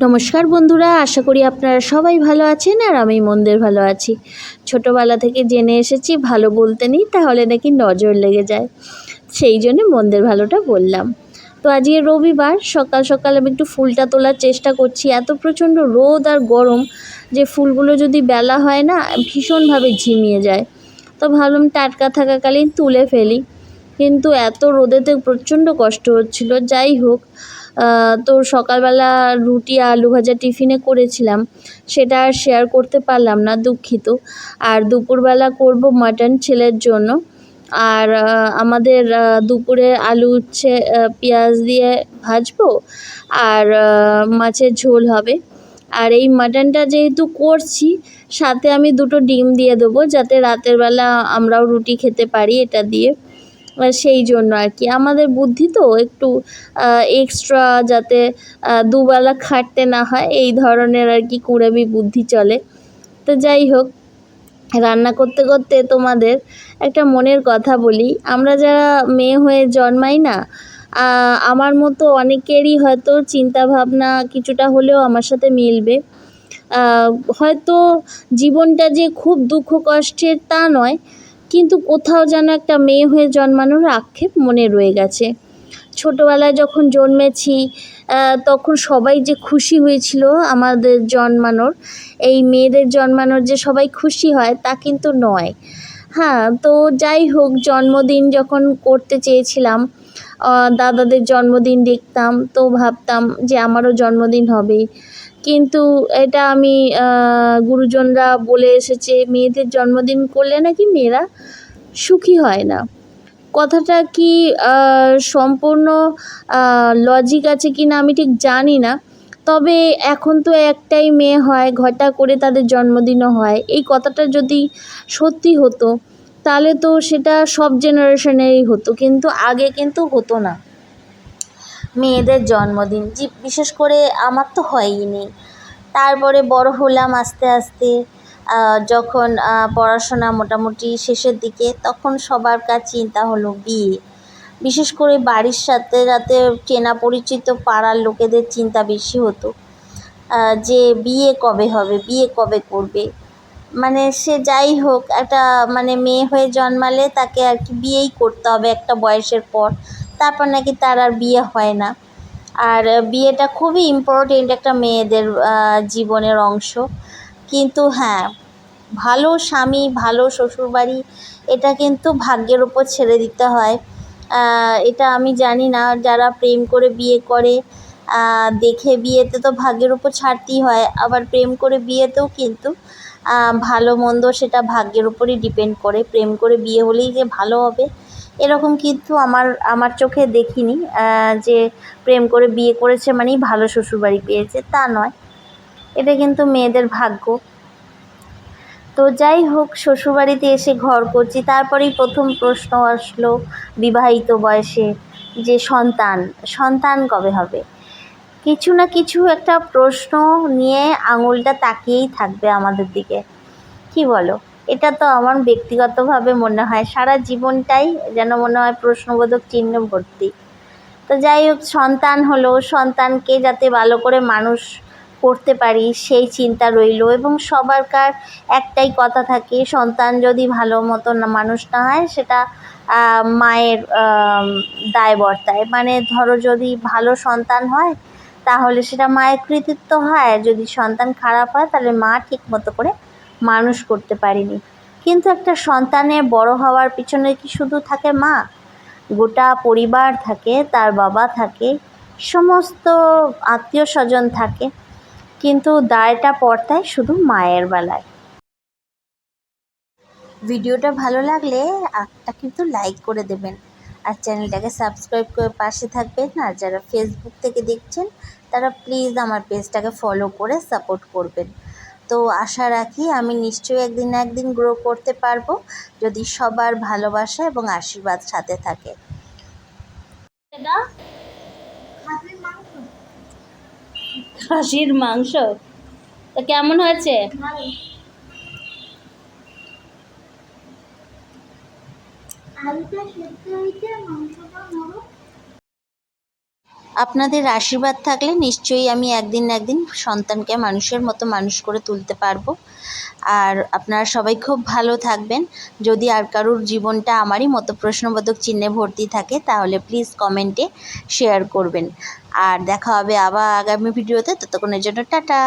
নমস্কার বন্ধুরা, আশা করি আপনারা সবাই ভালো আছেন আর আমি মন্দের ভালো আছি। ছোটোবেলা থেকে জেনে এসেছি, ভালো বলতে নেই, তাহলে নাকি নজর লেগে যায়। সেই জন্য মন্দের ভালোটা বললাম। তো আজকে রবিবার, সকাল সকাল আমি একটু ফুলটা তোলার চেষ্টা করছি। এত প্রচণ্ড রোদ আর গরম যে ফুলগুলো যদি বেলা হয় না, ভীষণভাবে ঝিমিয়ে যায়। তো ভাবলাম টাটকা থাকাকালীন তুলে ফেলি। কিন্তু এত রোদেতে প্রচণ্ড কষ্ট হচ্ছিল। যাই হোক তো সকালবেলা রুটি, আলু ভাজা টিফিনে করেছিলাম। সেটা আর শেয়ার করতে পারলাম না, দুঃখিত। আর দুপুরবেলা করব মাটন ছেলের জন্য। আর আমাদের দুপুরে আলু, উচ্ছে পেঁয়াজ দিয়ে ভাজবো। আর মাছের ঝোল হবে। আর এই মাটনটা যেহেতু করছি, সাথে আমি দুটো ডিম দিয়ে দেবো, যাতে রাতের বেলা আমরাও রুটি খেতে পারি এটা দিয়ে। সেই জন্য আর কি। আমাদের বুদ্ধি তো একটু এক্সট্রা যাতে দুবেলা খাটতে না হয়, এই ধরনের আর কি কুড়েমি বুদ্ধি চলে। তো যাই হোক, রান্না করতে করতে তোমাদের একটা মনের কথা বলি। আমরা যারা মেয়ে হয়ে জন্মাই না আমার মতো অনেকেরই হয়তো চিন্তা ভাবনা কিছুটা হলেও আমার সাথে মিলবে। হয়তো জীবনটা যে খুব দুঃখ কষ্টের তা নয় কিন্তু কোথাও যেন একটা মেয়ে হয়ে জন্মানোর আক্ষেপ মনে রয়ে গেছে। ছোটোবেলায় যখন জন্মেছি তখন সবাই যে খুশি হয়েছিল আমাদের জন্মানোর, এই মেয়েদের জন্মানোর যে সবাই খুশি হয় তা কিন্তু নয়। হ্যাঁ তো যাই হোক, জন্মদিন যখন করতে চেয়েছিলাম দাদাদের জন্মদিন দেখতাম, তো ভাবতাম যে আমারও জন্মদিন হবে। কিন্তু এটা আমি গুরুজনরা বলে এসেছে, মেয়েদের জন্মদিন করলে নাকি মেয়েরা সুখী হয় না। কথাটা কি সম্পূর্ণ লজিক আছে কি না আমি ঠিক জানি না। তবে এখন তো একটাই মেয়ে হয়, ঘটা করে তাদের জন্মদিনও হয়। এই কথাটা যদি সত্যি হতো, তাহলে তো সেটা সব জেনারেশনেরই হতো, কিন্তু আগে কিন্তু হতো না। মেয়েদের জন্মদিন। জি, বিশেষ করে আমার তো হয়ইনি তারপরে বড় হলাম আস্তে আস্তে যখন পড়াশোনা মোটামুটি শেষের দিকে, তখন সবার কাছে চিন্তা হলো বিয়ে। বিশেষ করে বাড়ির সাথে সাথে চেনা পরিচিত পাড়ার লোকেদের চিন্তা বেশি হতো যে বিয়ে কবে হবে, বিয়ে কবে করবে। মানে সে যাই হোক, একটা মানে মেয়ে হয়ে জন্মালে তাকে আর কি বিয়েই করতে হবে একটা বয়সের পর। তারপর নাকি তার আর বিয়ে হয় না। আর বিয়েটা খুবই ইম্পর্টেন্ট একটা মেয়েদের জীবনের অংশ। কিন্তু হ্যাঁ ভালো স্বামী, ভালো শ্বশুরবাড়ি, এটা কিন্তু ভাগ্যের ওপর ছেড়ে দিতে হয়। এটা আমি জানি না, যারা প্রেম করে বিয়ে করে দেখে বিয়েতে তো ভাগ্যের ওপর ছাড়তেই হয়। আবার প্রেম করে বিয়েতেও কিন্তু ভালো মন্দ সেটা ভাগ্যের উপরই ডিপেন্ড করে। প্রেম করে বিয়ে হলেই যে ভালো হবে এরকম কিন্তু আমার আমার চোখে দেখিনি যে প্রেম করে বিয়ে করেছে মানেই ভালো শ্বশুরবাড়ি পেয়েছে, তা নয়। এটা কিন্তু মেয়েদের ভাগ্য। তো যাই হোক, শ্বশুরবাড়িতে এসে ঘর করছি, তারপরেই প্রথম প্রশ্ন আসলো বিবাহিত বয়সে যে সন্তান সন্তান কবে হবে? কিছু না কিছু একটা প্রশ্ন নিয়ে আঙুলটা তাকিয়েই থাকবে আমাদের দিকে। কি বলো? এটা তো আমার ব্যক্তিগতভাবে মনে হয়। সারা জীবনটাই যেন মনে হয় প্রশ্নবোধক চিহ্ন ভর্তি। তো যাই হোক, সন্তান হলো, সন্তানকে যাতে ভালো করে মানুষ করতে পারি, সেই চিন্তা রইল এবং সবারকার একটাই কথা থাকে, সন্তান যদি ভালো মতো মানুষ না হয়, সেটা মায়ের দায় বর্তায়। মানে ধরো যদি ভালো সন্তান হয়, তাহলে সেটা মায়ের কৃতিত্ব হয়। যদি সন্তান খারাপ হয়, তাহলে মা ঠিক মতো করে মানুষ করতে পারেনি। কিন্তু একটা সন্তানের বড় হওয়ার পিছনে কি শুধু থাকে মা? গোটা পরিবার থাকে, তার বাবা থাকে, সমস্ত আত্মীয় স্বজন থাকে, কিন্তু দায়টা পড়তায় শুধু মায়ের বেলায়। ভিডিওটা ভালো লাগলে একটা কিন্তু লাইক করে দেবেন। আর চ্যানেলটাকে সাবস্ক্রাইব করে পাশে থাকবেন। আর যারা ফেসবুক থেকে দেখছেন, তারা প্লিজ আমার পেজটাকে ফলো করে সাপোর্ট করবেন। তো আশা রাখি আমি নিশ্চয়ই একদিন না একদিন গ্রো করতে পারব যদি সবার ভালোবাসা এবং আশীর্বাদ সাথে থাকে। খাসির মাংস। তা কেমন হয়েছে? আলুটা সেদ্ধ হয়েছে মাংসটা নরম। আপনাদের আশীর্বাদ থাকলে নিশ্চয়ই আমি একদিন না একদিন সন্তানকে মানুষের মতো মানুষ করে তুলতে পারব। আর আপনারা সবাই খুব ভালো থাকবেন। যদি আর কারোর জীবনটা আমারই মতো প্রশ্নবোধক চিহ্নে ভর্তি থাকে, তাহলে প্লিজ কমেন্টে শেয়ার করবেন। আর দেখা হবে আবার আগামী ভিডিওতে ততক্ষণের জন্য টাটা!